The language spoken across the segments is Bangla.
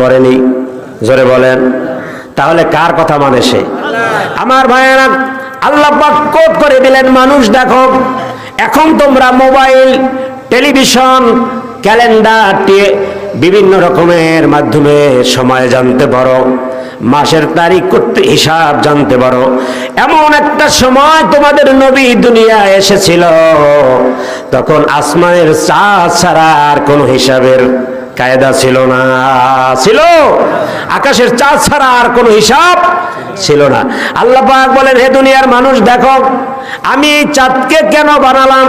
করেনি। জোরে বলেন। তাহলে কার কথা মানে সে? আমার ভাইয়েরা, আল্লাহ কোট করে দিলেন, মানুষ দেখো, এখন তোমরা মোবাইল, টেলিভিশন, ক্যালেন্ডার বিভিন্ন রকমের মাধ্যমে সময় জানতে পারো, মাসের তারিখ করতে হিসাব জানতে পারো। এমন একটা সময় তোমাদের নবী দুনিয়া এসেছিল, তখন আসমানের চাঁদ ছাড়া আর কোনো হিসাবের কায়দা ছিল না। ছিল। আকাশের চাঁদ ছাড়া আর কোনো হিসাব ছিল না। আল্লাহ বলেন, হে দুনিয়ার মানুষ, দেখো, আমি এই চাঁদকে কেন বানালাম?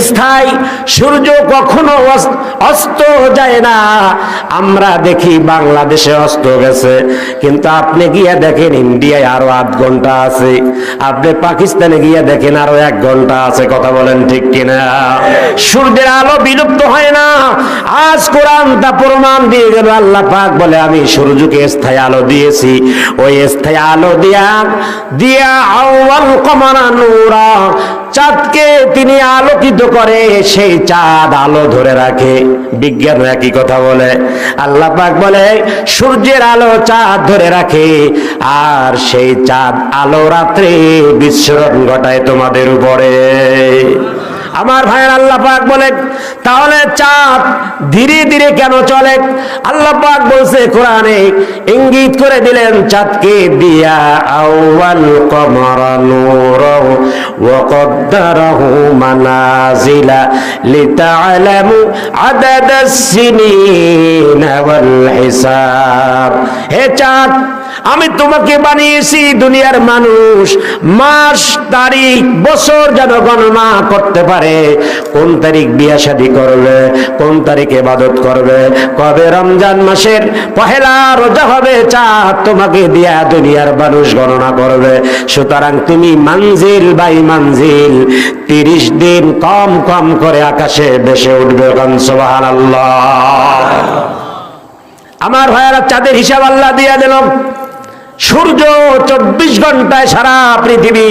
স্থায়ী, সূর্য কখনো অস- অস্ত যায় না। আমরা দেখি বাংলাদেশে অস্ত গেছে। কিন্তু আপনি গিয়ে দেখেন ইন্ডিয়ায় আরও আধ ঘণ্টা আছে। আপনি পাকিস্তানে দেখেন আরও এক ঘণ্টা আছে। কথা বলেন ঠিক কিনা? সূর্যের আলো বিলুপ্ত হয় না। আজ কোরআন তা প্রমাণ দিয়ে গেল। আল্লাহ পাক বলে, আমি সূর্যকে স্থায়ী আলো দিয়েছি। ওই স্থায়ী আলো দিয়া দিয়া আউয়াল কমানা চাঁদকে তিনি আলোকিত করে, সেই চাঁদ আলো ধরে রাখে। বিজ্ঞান একই কথা বলে? আল্লাহ পাক বলে, সূর্যের আলো চাঁদ ধরে রাখে, আর সেই চাঁদ আলো রাত্রে বিশ্রণ ঘটায় তোমাদের উপরে। আমার ভাইয়ের আল্লাহ পাক বলে, তাহলে চাঁদ ধীরে ধীরে কেন চলে? আল্লাহ পাক বলছে, কোরআনে ইঙ্গিত করে দিলেন, চাঁদকে দিয়া আউয়াল কমরা নূর ওয়া কদ্দারাহু মানাজিলা লিতাআলামু আদাদাস সিনিন ওয়াল হিসাব। হে চাঁদ আমি তোমাকে বানিয়েছি দুনিয়ার মানুষ, মাস, তারিখ, বছর যেন গণনা করতে পারে। কোন তারিখ বিয়া শাদী করবে কোন তারিখে ইবাদত করবে, কবে রমজান মাসের পহেলা রোজা হবে চাঁদ তোমাকে দিয়া দুনিয়ার মানুষ গণনা করবে। সুতরাং তুমি মানজিল বাই মানজিল, তিরিশ দিন কম কম করে আকাশে বেসে উঠবে সুবহান আমার ভাইয়ারা, চাঁদের হিসাব আল্লাহ দিয়া দিল। সূর্য চব্বিশ ঘন্টায় সারা পৃথিবী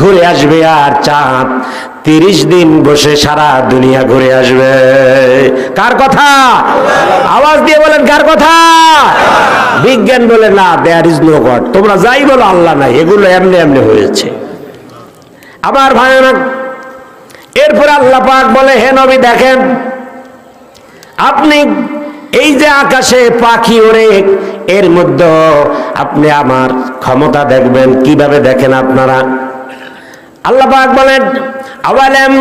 ঘুরে আসবে আর চাঁদ তিরিশ দিন বসে সারা দুনিয়া ঘুরে আসবে। কার কথা? আওয়াজ দিয়ে বলেন, কার কথা? বিজ্ঞান বলে, না দেয়ার ইজ নো গড তোমরা যাই বলো, আল্লাহ নাই। এগুলো এমনি এমনি হয়েছে। আবার ভয়ানক, এরপর আল্লাহ পাক বলে, হে নবী, দেখেন, আপনি এই যে আকাশে পাখি ওড়ে এর মধ্যে আপনি আমার ক্ষমতা দেখবেন কীভাবে দেখেন আপনারা? আল্লাহ বলেন আওয়ালাম